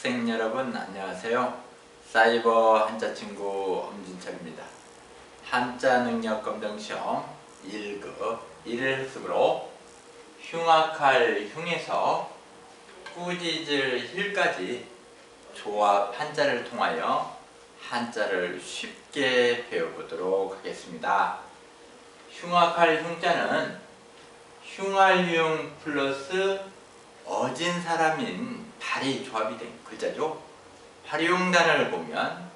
학생 여러분 안녕하세요. 사이버 한자 친구 엄진철입니다. 한자 능력 검정 시험 1급 1일 습으로 흉악할 흉에서 꾸짖을 힐까지 조합 한자를 통하여 한자를 쉽게 배워보도록 하겠습니다. 흉악할 흉자는 흉할흉 플러스 어진 사람인 발이 조합이 된 글자죠. 활용단을 보면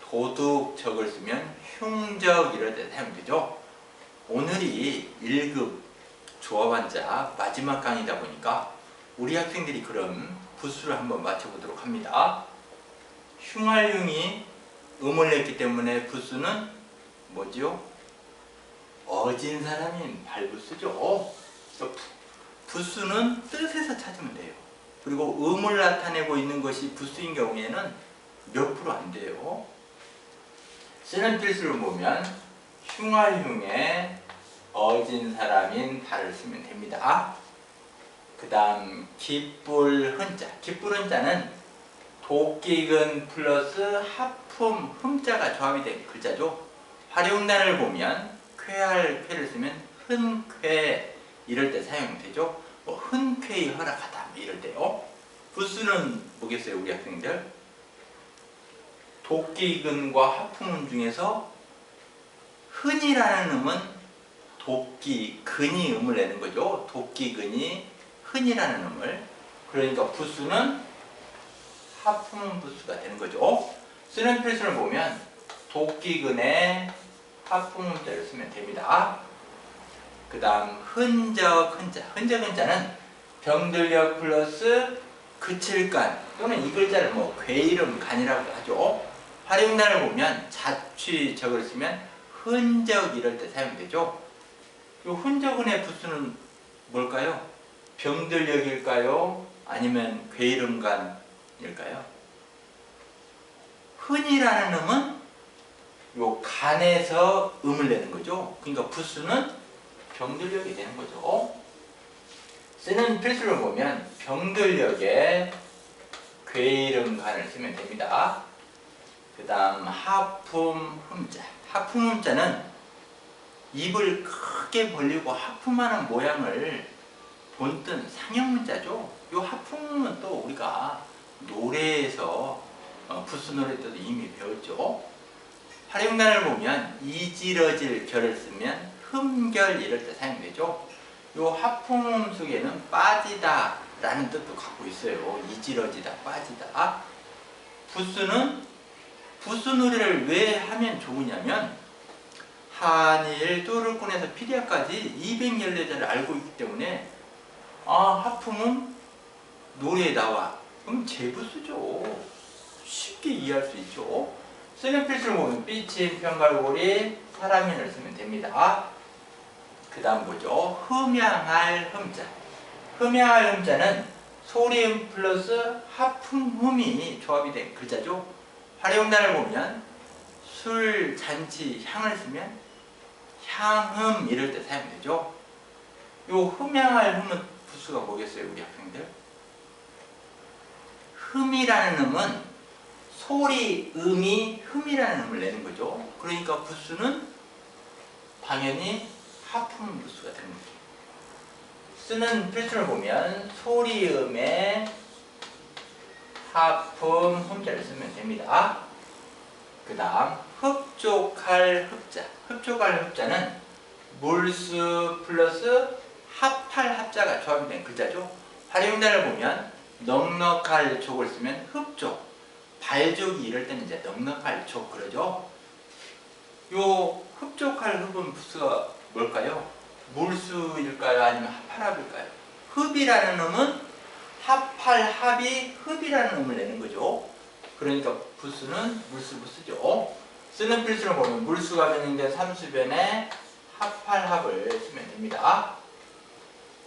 도둑적을 쓰면 흉적 이럴 때 사용되죠. 오늘이 1급 조합한자 마지막 강의다 보니까 우리 학생들이 그럼 부수를 한번 맞춰보도록 합니다. 흉할흉이 음을 냈기 때문에 부수는 뭐죠? 어진 사람인 발부수죠. 부수는 뜻에서 찾으면 돼요. 그리고 음을 나타내고 있는 것이 부수인 경우에는 몇 프로 안 돼요. 쓰는 필수를 보면 흉할흉에 어진 사람인 발을 쓰면 됩니다. 그 다음 기쁠 흔자 기쁠 흔자는 도끼근 플러스 하품 흠자가 조합이 된 글자죠. 활용단을 보면 쾌할 쾌를 쓰면 흔쾌 이럴 때 사용되죠. 뭐 흔쾌히 허락하다 뭐 이럴 때요. 부수는 뭐겠어요 우리 학생들? 도끼근과 하품음 중에서 흔이라는 음은 도끼근이 음을 내는 거죠. 도끼근이 흔이라는 음을 그러니까 부수는 하품음 부수가 되는 거죠. 쓰는 필수를 보면 도끼근에 하품음자를 쓰면 됩니다. 그 다음 흔적 흔자 흔적 흔자는 병들력 플러스 그칠간 또는 이 글자를 뭐 괴이름 간이라고 하죠 활용단을 보면 자취 적을 쓰면 흔적 이럴 때 사용되죠 이 흔적은의 부수는 뭘까요? 병들력일까요? 아니면 괴이름간일까요? 흔이라는 음은 요 간에서 음을 내는 거죠 그러니까 부수는 병들력이 되는 거죠. 쓰는 필수를 보면 병들력에 괴이름간을 쓰면 됩니다. 그 다음 하품 흠자 하품 흠자는 입을 크게 벌리고 하품하는 모양을 본뜬 상형문자죠. 이 하품은 또 우리가 노래에서 어, 부스 노래 때도 이미 배웠죠. 활용단을 보면 이지러질 결을 쓰면 흠결 이럴 때 사용되죠. 요 하품 속에는 빠지다 라는 뜻도 갖고 있어요. 이지러지다, 빠지다. 부스는 부스 노래를 왜 하면 좋으냐면 한일, 또르꾼에서 피리아까지 214자를 알고 있기 때문에 아 하품은 노래에 나와. 그럼 제부수죠. 쉽게 이해할 수 있죠. 쓰는 필수를 보면 삐친, 편갈고리, 사람인을 쓰면 됩니다. 그 다음 보죠. 흠양할 흠자. 흠양할 흠자는 소리음 플러스 하품흠이 조합이 된 글자죠. 활용단을 보면 술, 잔치, 향을 쓰면 향흠 이럴 때 사용되죠. 요 흠양할 흠은 부수가 뭐겠어요 우리 학생들? 흠이라는 음은 소리, 음이 흠이라는 음을 내는 거죠. 그러니까 부수는 당연히 하품 되는 거죠. 쓰는 필수를 보면 소리음에 하품 흠자를 쓰면 됩니다. 그 다음 흡족할 흡자 흡족할 흡자는 물수 플러스 합할 합자가 조합이 된 글자죠. 활용단을 보면 넉넉할 족을 쓰면 흡족 발족이 이럴 때는 이제 넉넉할 족 그러죠. 요 흡족할 흡은 부수가 뭘까요? 물수일까요? 아니면 합할합일까요? 흡이라는 음은 합할합이 흡이라는 음을 내는 거죠. 그러니까 부수는 물수부수죠. 쓰는 필수를 보면 물수가 변형된 삼수변에 합할합을 쓰면 됩니다.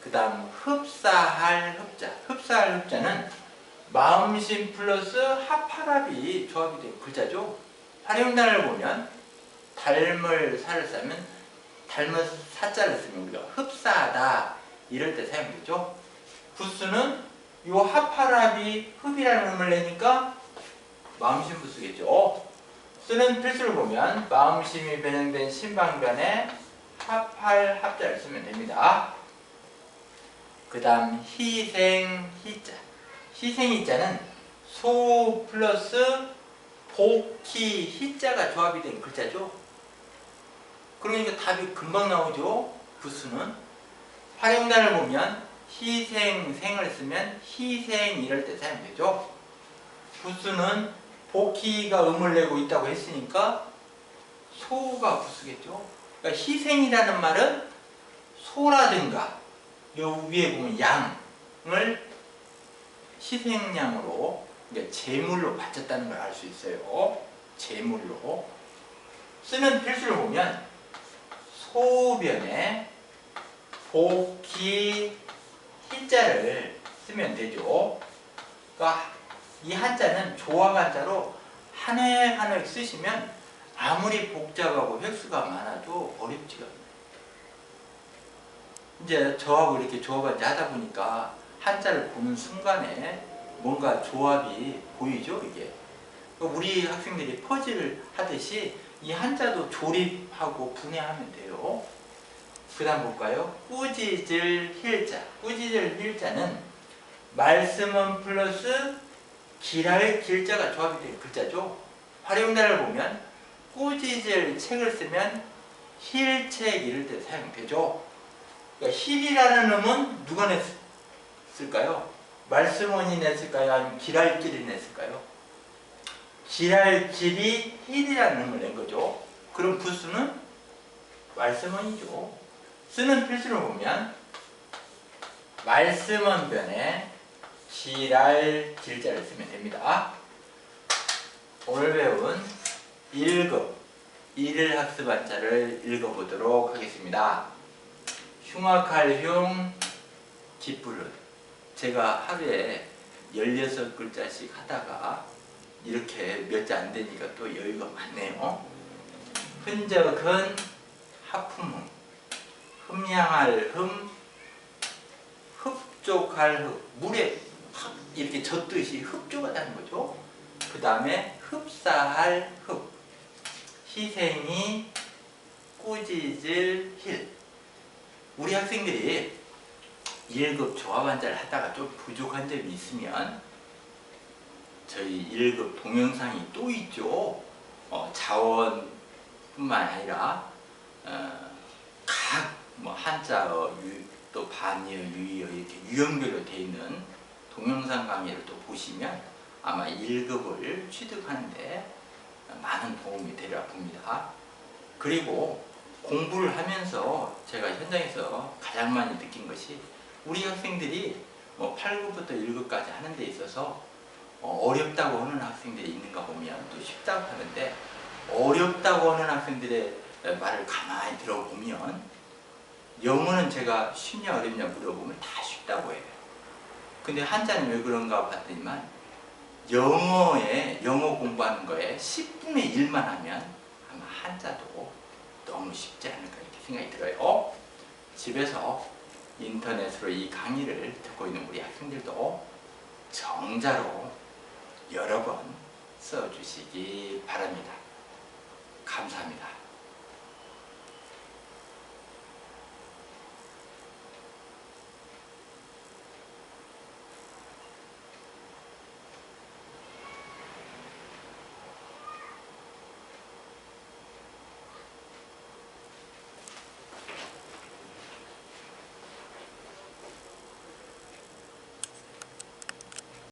그 다음 흡사할 흡자 흡사할 흡자는 마음심 플러스 합할합이 조합이 된 글자죠. 활용단을 보면 닮을 살을 싸면 닮은 사자를 쓰면 우리가 흡사하다 이럴 때 사용되죠. 부수는 요 합할합이 흡이라는 음을 내니까 마음심부 쓰겠죠. 쓰는 필수를 보면 마음심이 변형된 신방변에 합할 합자를 쓰면 됩니다. 그 다음 희생 희자 희생 희자는 소 플러스 복희 희자가 조합이 된 글자죠. 그러니까 답이 금방 나오죠. 부수는 활용단을 보면 희생생을 쓰면 희생 이럴 때 사용되죠. 부수는 복희가 음을 내고 있다고 했으니까 소가 부수겠죠. 그러니까 희생이라는 말은 소라든가 요 위에 보면 양을 희생양으로 그러니까 제물로 바쳤다는 걸 알 수 있어요. 제물로 쓰는 필수를 보면 소변에 복희 희자를 쓰면 되죠. 그러니까 이 한자는 조합 한자로 한해한해 쓰시면 아무리 복잡하고 획수가 많아도 어렵지가 않아요. 이제 저하고 이렇게 조합 한자 하다 보니까 한자를 보는 순간에 뭔가 조합이 보이죠, 이게. 우리 학생들이 퍼즐을 하듯이 이 한자도 조립하고 분해하면 돼요. 그 다음 볼까요? 꾸짖을 힐자. 꾸짖을 힐자는 말씀은 플러스 길할 길자가 조합이 된 글자죠. 활용단을 보면 꾸짖을 책을 쓰면 힐책 이럴 때 사용되죠. 그러니까 힐이라는 음은 누가 냈을까요? 말씀원이 냈을까요? 아니면 길할 길이 냈을까요? 길이 힐이라는 음을 낸 거죠. 그럼 부수는 말씀원이죠. 쓰는 필수를 보면 말씀원 변에 길자를 쓰면 됩니다. 오늘 배운 1급 1일 학습 한 자를 읽어보도록 하겠습니다. 흉악할 흉, 기쁘를 제가 하루에 16글자씩 하다가 이렇게 몇자안 되니까 또 여유가 많네요. 흔적은 하품음, 흠양할 흠, 흡족할 흡, 물에 확 이렇게 젖듯이 흡족하다는 거죠. 그 다음에 흡사할 흡, 희생이 꾸짖을 힐. 우리 학생들이 1급 조합 한자를 하다가 좀 부족한 점이 있으면 저희 1급 동영상이 또 있죠. 어, 자원뿐만 아니라 어, 각뭐 한자어, 유, 또 반의어, 유의어 이렇게 유형별로 되어 있는 동영상 강의를 또 보시면 아마 1급을 취득하는데 많은 도움이 되리라 봅니다. 그리고 공부를 하면서 제가 현장에서 가장 많이 느낀 것이 우리 학생들이 뭐 8급부터 1급까지 하는 데 있어서 어, 어렵다고 하는 학생들이 있는가 보면 또 쉽다고 하는데 어렵다고 하는 학생들의 말을 가만히 들어보면 영어는 제가 쉽냐 어렵냐 물어보면 다 쉽다고 해요. 근데 한자는 왜 그런가 봤더니만 영어에 영어 공부하는 거에 10분의 1만 하면 아마 한자도 너무 쉽지 않을까 이렇게 생각이 들어요. 집에서 인터넷으로 이 강의를 듣고 있는 우리 학생들도 정자로 여러 번 써주시기 바랍니다. 감사합니다.